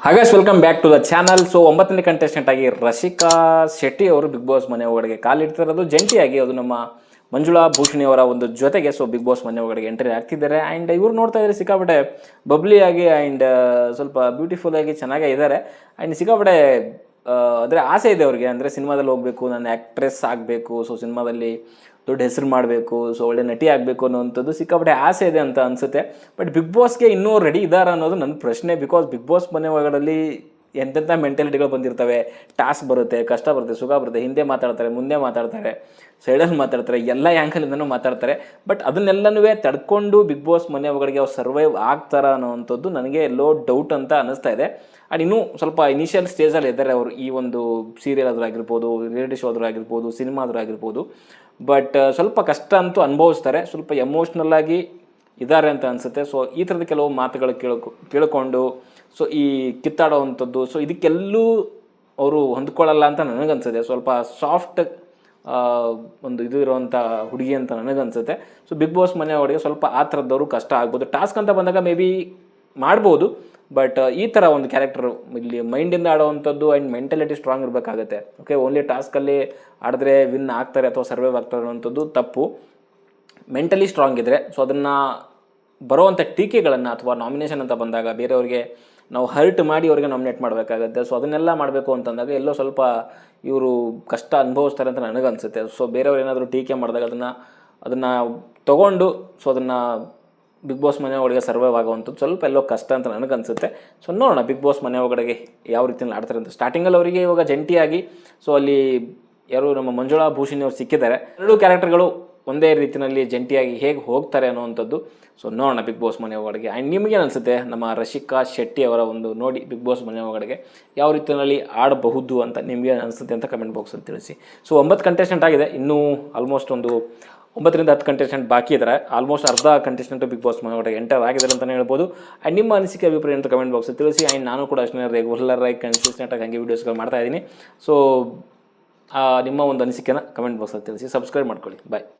Hey guys welcome back to the channel so ಒಂಬತ್ತನೇ contestant ಆಗಿ ರಸಿಕಾ ಶೆಟ್ಟಿ ಅವರು ಬಿಗ್ ಬಾಸ್ ಮನೆ ಒಳಗಡೆ ಕಾಲಿಡ್ತಿರೋದು ಜಂಟಿಯಾಗಿ ಅದು ನಮ್ಮ ಮಂಜುಳಾ ಭೂಷಣಿ ಅವರ ಒಂದು ಜೊತೆಗೆ ಸೊ ಬಿಗ್ ಬಾಸ್ ಮನೆ ಒಳಗಡೆ ಎಂಟ್ರಿ ಆಗ್ತಿದ್ದಾರೆ ಆ್ಯಂಡ್ ಇವ್ರು ನೋಡ್ತಾ ಇದ್ದಾರೆ, ಸಿಕ್ಕಾಪಟ್ಟೆ ಬಬ್ಲಿಯಾಗಿ ಆ್ಯಂಡ್ ಸ್ವಲ್ಪ ಬ್ಯೂಟಿಫುಲ್ ಆಗಿ ಚೆನ್ನಾಗೇ ಇದ್ದಾರೆ. ಆ್ಯಂಡ್ ಸಿಕ್ಕಾಪಟ್ಟೆ ಅಂದರೆ ಆಸೆ ಇದೆ ಅವ್ರಿಗೆ. ಅಂದರೆ ಸಿನಿಮಾದಲ್ಲಿ ಹೋಗಬೇಕು, ನಾನು ಆ್ಯಕ್ಟ್ರೆಸ್ ಆಗಬೇಕು ಸೊ ಸಿನಿಮಾದಲ್ಲಿ ದೊಡ್ಡ ಹೆಸರು ಮಾಡಬೇಕು ಸೊ ಒಳ್ಳೆ ನಟಿ ಆಗಬೇಕು ಅನ್ನೋವಂಥದ್ದು ಸಿಕ್ಕಾಪಟ್ಟೆ ಆಸೆ ಇದೆ ಅಂತ ಅನಿಸುತ್ತೆ. ಬಟ್ ಬಿಗ್ ಬಾಸ್ಗೆ ಇನ್ನೂ ರೆಡಿ ಇದ್ದಾರೆ ಅನ್ನೋದು ನನ್ನ ಪ್ರಶ್ನೆ ಬಿಕಾಸ್ ಬಿಗ್ ಬಾಸ್ ಮನೆ ಒಳಗಡೆ ಎಂತೆಂಥ ಮೆಂಟಾಲಿಟಿಗಳು ಬಂದಿರ್ತವೆ. ಟಾಸ್ಕ್ ಬರುತ್ತೆ, ಕಷ್ಟ ಬರುತ್ತೆ, ಸುಖ ಬರುತ್ತೆ, ಹಿಂದೆ ಮಾತಾಡ್ತಾರೆ, ಮುಂದೆ ಮಾತಾಡ್ತಾರೆ ಸೈಡಲ್ಲಿ ಮಾತಾಡ್ತಾರೆ, ಎಲ್ಲ ಆ್ಯಂಕಲಿಂದನೂ ಮಾತಾಡ್ತಾರೆ. ಬಟ್ ಅದನ್ನೆಲ್ಲನೂ ತಡ್ಕೊಂಡು ಬಿಗ್ ಬಾಸ್ ಮನೆ ಅವ್ರು ಸರ್ವೈವ್ ಆಗ್ತಾರ ಅನ್ನೋವಂಥದ್ದು ನನಗೆ ಲೋ ಡೌಟ್ ಅಂತ ಅನ್ನಿಸ್ತಾ ಇದೆ. ಆ್ಯಂಡ್ ಇನ್ನೂ ಸ್ವಲ್ಪ ಇನಿಷಿಯಲ್ ಸ್ಟೇಜಲ್ಲಿ ಇದ್ದಾರೆ ಅವರು ಈ ಒಂದು ಸೀರಿಯಲ್ ಆದರೂ ಆಗಿರ್ಬೋದು ರಿಯಾಲಿಟಿ ಶೋ ಆದರೂ ಆಗಿರ್ಬೋದು ಸಿನಿಮಾ ಆದರೂ ಆಗಿರ್ಬೋದು. ಬಟ್ ಸ್ವಲ್ಪ ಕಷ್ಟ ಅಂತೂ ಅನುಭವಿಸ್ತಾರೆ. ಸ್ವಲ್ಪ ಎಮೋಷ್ನಲ್ಲಾಗಿ ಇದ್ದಾರೆ ಅಂತ ಅನಿಸುತ್ತೆ. ಸೊ ಈ ಥರದ ಕೆಲವು ಮಾತುಗಳು ಕೇಳ್ಕೊ, ಕೇಳಿಕೊಂಡು ಸೊ ಈ ಕಿತ್ತಾಡೋವಂಥದ್ದು ಸೊ ಇದಕ್ಕೆಲ್ಲೂ ಅವರು ಹೊಂದ್ಕೊಳ್ಳಲ್ಲ ಅಂತ ನನಗನ್ಸುತ್ತೆ. ಸ್ವಲ್ಪ ಸಾಫ್ಟ್ ಒಂದು ಇದು ಇರುವಂಥ ಹುಡುಗಿ ಅಂತ ನನಗನ್ಸುತ್ತೆ. ಸೊ ಬಿಗ್ ಬಾಸ್ ಮನೆಯವರಿಗೆ ಸ್ವಲ್ಪ ಆ ಥರದವರು ಕಷ್ಟ ಆಗ್ಬೋದು. ಟಾಸ್ಕ್ ಅಂತ ಬಂದಾಗ ಮೇ ಬಿ ಮಾಡ್ಬೋದು ಬಟ್ ಈ ಥರ ಒಂದು ಕ್ಯಾರೆಕ್ಟರ್ ಇಲ್ಲಿ ಮೈಂಡಿಂದ ಆಡೋವಂಥದ್ದು ಆ್ಯಂಡ್ ಮೆಂಟಾಲಿಟಿ ಸ್ಟ್ರಾಂಗ್ ಇರಬೇಕಾಗತ್ತೆ. ಓಕೆ ಓನ್ಲಿ ಟಾಸ್ಕಲ್ಲಿ ಆಡಿದ್ರೆ ವಿನ್ ಆಗ್ತಾರೆ ಅಥವಾ ಸರ್ವೈವ್ ಆಗ್ತಾರೆ ಅನ್ನೋವಂಥದ್ದು ತಪ್ಪು. ಮೆಂಟಲಿ ಸ್ಟ್ರಾಂಗ್ ಇದ್ದರೆ ಸೊ ಅದನ್ನು ಬರೋವಂಥ ಟೀಕೆಗಳನ್ನು ಅಥವಾ ನಾಮಿನೇಷನ್ ಅಂತ ಬಂದಾಗ ಬೇರೆಯವ್ರಿಗೆ ನಾವು ಹರ್ಟ್ ಮಾಡಿ ಅವ್ರಿಗೆ ನಾಮಿನೇಟ್ ಮಾಡಬೇಕಾಗತ್ತೆ. ಸೊ ಅದನ್ನೆಲ್ಲ ಮಾಡಬೇಕು ಅಂತಂದಾಗ ಎಲ್ಲೋ ಸ್ವಲ್ಪ ಇವರು ಕಷ್ಟ ಅನುಭವಿಸ್ತಾರೆ ಅಂತ ನನಗನ್ಸುತ್ತೆ. ಸೊ ಬೇರೆಯವ್ರು ಏನಾದರೂ ಟೀಕೆ ಮಾಡಿದಾಗ ಅದನ್ನು ಅದನ್ನು ತೊಗೊಂಡು ಸೊ ಅದನ್ನು ಬಿಗ್ ಬಾಸ್ ಮನೆ ಒಳಗೆ ಸರ್ವೈವ್ ಆಗುವಂಥದ್ದು ಸ್ವಲ್ಪ ಎಲ್ಲೋ ಕಷ್ಟ ಅಂತ ನನಗನ್ಸುತ್ತೆ. ಸೊ ನೋಡೋಣ ಬಿಗ್ ಬಾಸ್ ಮನೆ ಒಳಗಡೆಗೆ ಯಾವ ರೀತಿಯಲ್ಲಿ ಆಡ್ತಾರೆ ಅಂತ. ಸ್ಟಾರ್ಟಿಂಗಲ್ಲಿ ಅವರಿಗೆ ಇವಾಗ ಜಂಟಿಯಾಗಿ ಸೊ ಅಲ್ಲಿ ಯಾರು ನಮ್ಮ ಮಂಜುಳಾ ಭೂಷಣಿ ಅವರು ಸಿಕ್ಕಿದ್ದಾರೆ. ಎರಡೂ ಕ್ಯಾರೆಕ್ಟರ್ಗಳು ಒಂದೇ ರೀತಿಯಲ್ಲಿ ಜಂಟಿಯಾಗಿ ಹೇಗೆ ಹೋಗ್ತಾರೆ ಅನ್ನುವಂಥದ್ದು. ಸೊ ನೋಡೋಣ ಬಿಗ್ ಬಾಸ್ ಮನೆ ಒಳಗಡೆಗೆ ಆ್ಯಂಡ್ ನಿಮಗೇನು ಅನಿಸುತ್ತೆ ನಮ್ಮ ರಶಿಕಾ ಶೆಟ್ಟಿ ಅವರ ಒಂದು ನೋಡಿ ಬಿಗ್ ಬಾಸ್ ಮನೆ ಒಳಗಡೆಗೆ ಯಾವ ರೀತಿಯಲ್ಲಿ ಆಡಬಹುದು ಅಂತ ನಿಮಗೆ ಅನಿಸುತ್ತೆ ಅಂತ ಕಮೆಂಟ್ ಬಾಕ್ಸಲ್ಲಿ ತಿಳಿಸಿ. ಸೊ ಒಂಬತ್ತು ಕಂಟೆಸ್ಟೆಂಟ್ ಆಗಿದೆ. ಇನ್ನೂ ಆಲ್ಮೋಸ್ಟ್ ಒಂದು ಒಂಬತ್ತರಿಂದ ಹತ್ತು ಕಂಟೆಸ್ಟೆಂಟ್ ಬಾಕಿ ಇದ್ದಾರೆ. ಆಲ್ಮೋಸ್ಟ್ ಅರ್ಧ ಕಂಟೆಸ್ಟೆಂಟು ಬಿಗ್ ಬಾಸ್ ಮನೆ ಒಳಗಡೆ ಎಂಟರ್ ಆಗಿದ್ದಾರೆ ಅಂತಲೇ ಹೇಳ್ಬೋದು. ಆ್ಯಂಡ್ ನಿಮ್ಮ ಅನಿಸಿಕೆ, ಅಭಿಪ್ರಾಯ ಅಂತ ಕಮೆಂಟ್ ಬಾಕ್ಸಲ್ಲಿ ತಿಳಿಸಿ. ಆ್ಯಂಡ್ ನಾನು ಕೂಡ ಅಷ್ಟೇ ರೆಗ್ಯುಲರ್ ಆಗಿ ಕನ್ಸಿಸ್ಟೆಂಟಾಗಿ ಹಂಗೆ ವೀಡಿಯೋಸ್ಗಳು ಮಾಡ್ತಾ ಇದ್ದೀನಿ. ಸೊ ನಿಮ್ಮ ಒಂದು ಅನಿಸಿಕೆನ ಕಮೆಂಟ್ ಬಾಕ್ಸಲ್ಲಿ ತಿಳಿಸಿ. ಸಬ್ಸ್ಕ್ರೈಬ್ ಮಾಡ್ಕೊಳ್ಳಿ. ಬಾಯ್